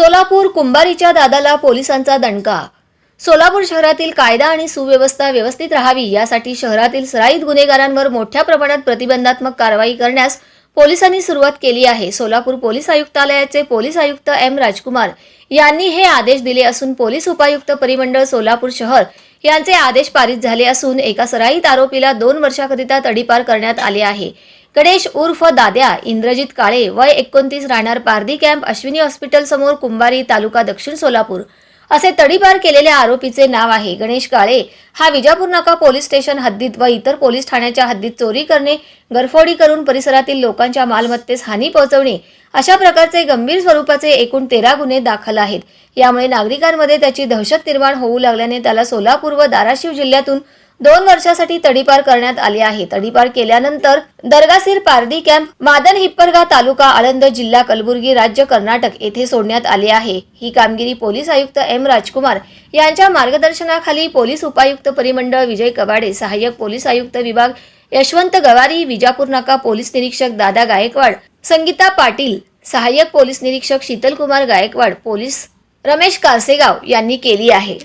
सोलापूर कुंभारीच्या दादाला पोलिसांचा दणका. सोलापूर शहरातील कायदा आणि सुव्यवस्था व्यवस्थित राहावी यासाठी शहरातील सराईत गुन्हेगारांवर मोठ्या प्रमाणात प्रतिबंधात्मक कारवाई करण्यास पोलिसांनी सुरुवात केली आहे. सोलापूर पोलीस आयुक्तालयाचे पोलीस आयुक्त एम राजकुमार यांनी हे आदेश दिले असून पोलीस उपायुक्त परिमंडळ सोलापूर शहर यांचे आदेश पारित झाले असून एका सराईत आरोपीला दोन वर्षाकरिता तडीपार करण्यात आले आहे. गणेश उर्फ दाद्या इंद्रजित काळे वय एकोणतीस राहणार पारधी कॅम्प अश्विनी हॉस्पिटल समोर कुंभारी तालुका दक्षिण सोलापूर. असे तडीपार केलेल्या आरोपीचे नाव आहे गणेश काळे. हा विजापूर नाका पोलीस स्टेशन हद्दीत व इतर पोलीस ठाण्याच्या हद्दीत चोरी करणे गरफोडी करून परिसरातील लोकांच्या मालमत्तेस हानी पोहोचवणे अशा प्रकारचे गंभीर स्वरूपाचे एकूण तेरा गुन्हे दाखल आहेत. यामुळे नागरिकांमध्ये त्याची दहशत निर्माण होऊ लागल्याने त्याला सोलापूर व धाराशिव जिल्ह्यातून दोन वर्षासाठी तडीपार करण्यात आले आहे. तडीपार केल्यानंतर दर्गासीर पारदी कॅम्प मादन हिप्परगा तालुका आळंद जिल्हा कलबुर्गी राज्य कर्नाटक येथे सोडण्यात आले आहे. ही कामगिरी पोलीस आयुक्त एम राजकुमार यांच्या मार्गदर्शनाखाली पोलीस उपायुक्त परिमंडळ विजय कबाडे सहाय्यक पोलीस आयुक्त विभाग यशवंत गवारी विजापूर नाका पोलीस निरीक्षक दादा गायकवाड संगीता पाटील सहाय्यक पोलीस निरीक्षक शीतलकुमार गायकवाड पोलीस रमेश कासेगाव यांनी केली आहे.